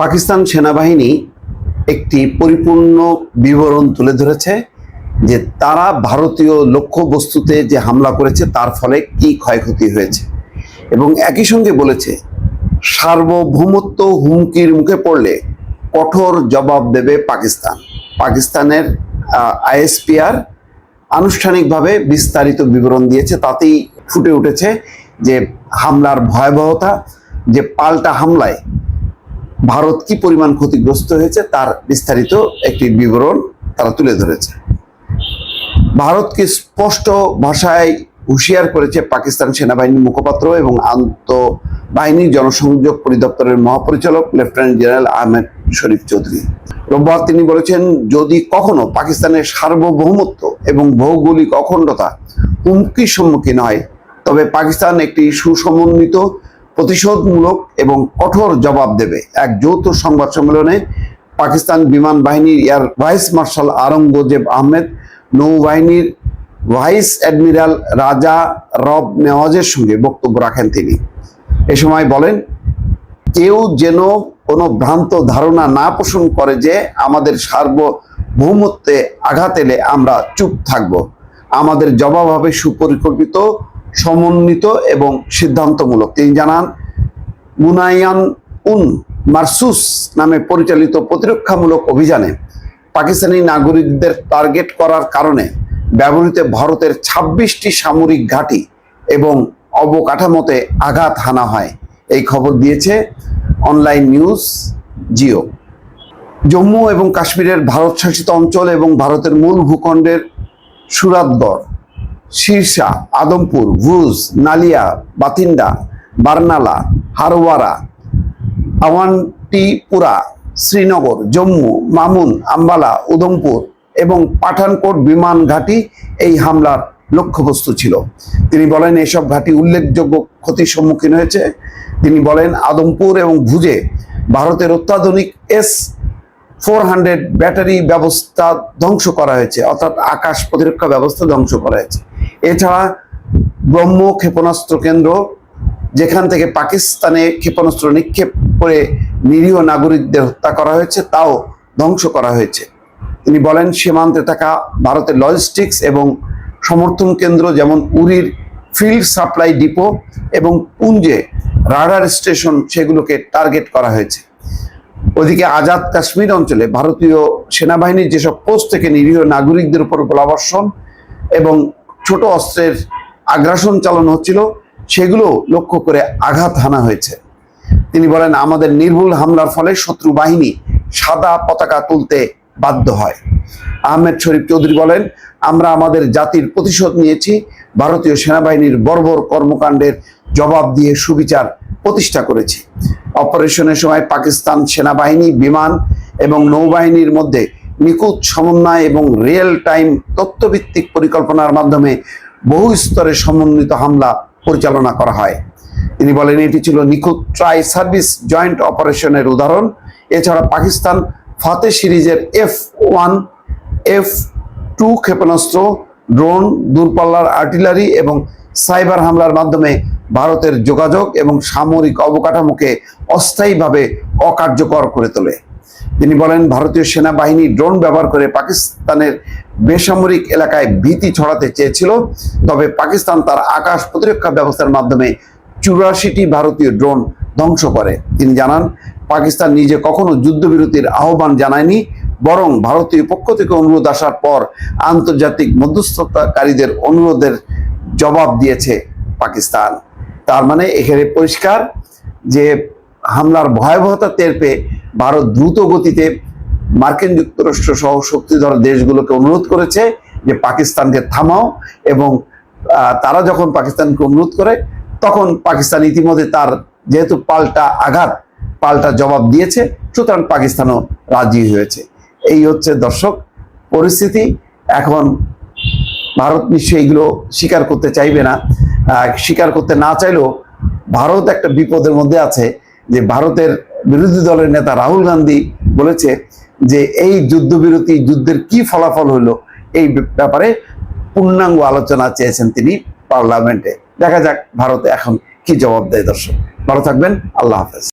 পাকিস্তান সেনাবাহিনী একটি পরিপূর্ণ বিবরণ তুলে ধরেছে যে তারা ভারতীয় লক্ষ্যবস্তুতে যে হামলা করেছে তার ফলে কি ক্ষয়ক্ষতি হয়েছে। এবং একই সঙ্গে বলেছে, সার্বভৌমত্ব হুমকির মুখে পড়লে কঠোর জবাব দেবে পাকিস্তান। পাকিস্তানের আইএসপিআর আনুষ্ঠানিকভাবে বিস্তারিত বিবরণ দিয়েছে, তাতেই ফুটে উঠেছে যে হামলার ভয়াবহতা, যে পাল্টা হামলায় ভারত কি পরিমাণ ক্ষতিগ্রস্ত হয়েছে তার বিস্তারিত একটি বিবরণ তারা তুলে ধরেছে। ভারতকে স্পষ্ট ভাষায় হুঁশিয়ার করেছে পাকিস্তান সেনাবাহিনীর মুখপাত্র এবং আন্তঃবাহিনী জনসংযোগ পরিদপ্তরের মহাপরিচালক, লেফটেন্যান্ট জেনারেল আহমেদ শরীফ চৌধুরী। রোববার তিনি বলেছেন, যদি কখনো পাকিস্তানের সার্বভৌমত্ব এবং ভৌগোলিক অখণ্ডতা হুমকির সম্মুখীন হয়, তবে পাকিস্তান একটি সুসমন্বিত প্রতিশোধমূলক এবং কঠোর জবাব দেবে। এক যৌথ সংবাদ সম্মেলনে পাকিস্তান বিমান বাহিনীর air vice marshal Aurangzeb Ahmed, নৌবাহিনীর ভাইস অ্যাডমিরাল রাজা রব নেওয়াজের সঙ্গে বক্তব্য রাখেন তিনি। এ সময় বলেন, কেউ যেন কোনো ভ্রান্ত ধারণা না পোষণ করে যে আমাদের সার্বভৌমত্বে আঘাত এলে আমরা চুপ থাকব। আমাদের জবাব হবে সুপরিকল্পিত সমন্বিত এবং সিদ্ধান্তমূলক। তিনি জানান মুনায়ান উন মারসুস নামে পরিচালিত প্রতিরক্ষামূলক অভিযানে পাকিস্তানি নাগরিকদের টার্গেট করার কারণে ব্যবহৃত ভারতের ছাব্বিশটি সামরিক ঘাঁটি এবং অবকাঠামোতে আঘাত হানা হয়। এই খবর দিয়েছে অনলাইন নিউজ জিও। জম্মু এবং কাশ্মীরের ভারত শাসিত অঞ্চল এবং ভারতের মূল ভূখণ্ডের সুরাতগড় শীর্ষা আদমপুর, ভুজ, নালিয়া বাতিন্ডা বার্নালা, হারওয়ারা আওয়ান্টিপুরা শ্রীনগর, জম্মু, মামুন, আম্বালা, উধমপুর এবং পাঠানকোট বিমান ঘাঁটি এই হামলার লক্ষ্যবস্তু ছিল। তিনি বলেন, এসব ঘাঁটি উল্লেখযোগ্য ক্ষতির সম্মুখীন হয়েছে। তিনি বলেন, আদমপুর এবং ভুজে ভারতের অত্যাধুনিক এস ফোর হান্ড্রেড ব্যাটারি ব্যবস্থা ধ্বংস করা হয়েছে, অর্থাৎ আকাশ প্রতিরক্ষা ব্যবস্থা ধ্বংস করা হয়েছে। এছাড়া ব্রহ্ম ক্ষেপণাস্ত্র কেন্দ্র, যেখান থেকে পাকিস্তানে ক্ষেপণাস্ত্র নিক্ষেপ করে নিরীহ নাগরিকদের হত্যা করা হয়েছে, তাও ধ্বংস করা হয়েছে। তিনি বলেন, সীমান্তে থাকা ভারতের লজিস্টিক্স এবং সমর্থন কেন্দ্র যেমন উরির ফিল্ড সাপ্লাই ডিপো এবং পুঞ্জে রাডার স্টেশন সেগুলোকে টার্গেট করা হয়েছে। ওদিকে আজাদ কাশ্মীর অঞ্চলে ভারতীয় সেনাবাহিনীর যেসব পোস্ট থেকে নিরীহ নাগরিকদের উপর গোলাবর্ষণ এবং ছোট অস্ত্রের আগ্রাসন চালানো হচ্ছিল, সেগুলো লক্ষ্য করে আঘাত হানা হয়েছে। তিনি বলেন, আমাদের নির্ভুল হামলার ফলে শত্রু বাহিনী সাদা পতাকা তুলতে বাধ্য হয়। আহমেদ শরীফ চৌধুরী বলেন, আমরা আমাদের জাতির প্রতিশোধ নিয়েছি, ভারতীয় সেনাবাহিনীর বর্বর কর্মকাণ্ডের জবাব দিয়ে সুবিচার প্রতিষ্ঠা করেছি। অপারেশনের সময় পাকিস্তান সেনাবাহিনী, বিমান এবং নৌবাহিনীর মধ্যে নিখুঁত সমন্বয় এবং রিয়েল টাইম তথ্যভিত্তিক পরিকল্পনার মাধ্যমে বহু স্তরে সমন্বিত হামলা পরিচালনা করা হয়। তিনি বলেন, এটি ছিল নিখুঁত ট্রাই সার্ভিস জয়েন্ট অপারেশনের উদাহরণ। এছাড়া পাকিস্তান ফাতে সিরিজের এফ ওয়ান এফ টু ক্ষেপণাস্ত্র, ড্রোন, দূরপাল্লার আর্টিলারি এবং সাইবার হামলার মাধ্যমে ভারতের যোগাযোগ এবং সামরিক অবকাঠামোকে অস্থায়ীভাবে অকার্যকর করে তোলে। তিনি বলেন, ভারতীয় সেনাবাহিনী ড্রোন ব্যবহার করে পাকিস্তানের বেসামরিক এলাকায় ভীতি ছড়াতে চেয়েছিল, তবে পাকিস্তান তার আকাশ প্রতিরক্ষা ব্যবস্থার মাধ্যমে চুরাশিটি ভারতীয় ড্রোন ধ্বংস করে। তিনি জানান, পাকিস্তান নিজে কখনো যুদ্ধবিরতির আহ্বান জানায়নি, বরং ভারতীয় পক্ষ থেকে অনুরোধ আসার পর আন্তর্জাতিক মধ্যস্থতাকারীদের অনুরোধের জবাব দিয়েছে পাকিস্তান। তার মানে এখানে পরিষ্কার যে হামলার ভয়াবহতা টের পেয়ে ভারত দ্রুত গতিতে মার্কিন যুক্তরাষ্ট্র সহ শক্তিধর দেশগুলোকে অনুরোধ করেছে যে পাকিস্তানকে থামাও এবং তারা যখন পাকিস্তানকে অনুরোধ করে, তখন পাকিস্তান ইতিমধ্যে তার যেহেতু পাল্টা আঘাত, পাল্টা জবাব দিয়েছে, সুতরাং পাকিস্তানও রাজি হয়েছে। এই হচ্ছে দর্শক পরিস্থিতি। এখন ভারত নিশ্চয়ই এগুলো স্বীকার করতে চাইবে না। স্বীকার করতে না চাইলেও ভারত একটা বিপদের মধ্যে আছে। যে ভারতের বিরোধী দলের নেতা রাহুল গান্ধী বলেছে যে এই যুদ্ধবিরতি, যুদ্ধের কি ফলাফল হলো এই ব্যাপারে পূর্ণাঙ্গ আলোচনা চেয়েছেন তিনি পার্লামেন্টে। দেখা যাক ভারতে এখন কি জবাব দেয় দর্শক। ভালো থাকবেন, আল্লাহ হাফেজ।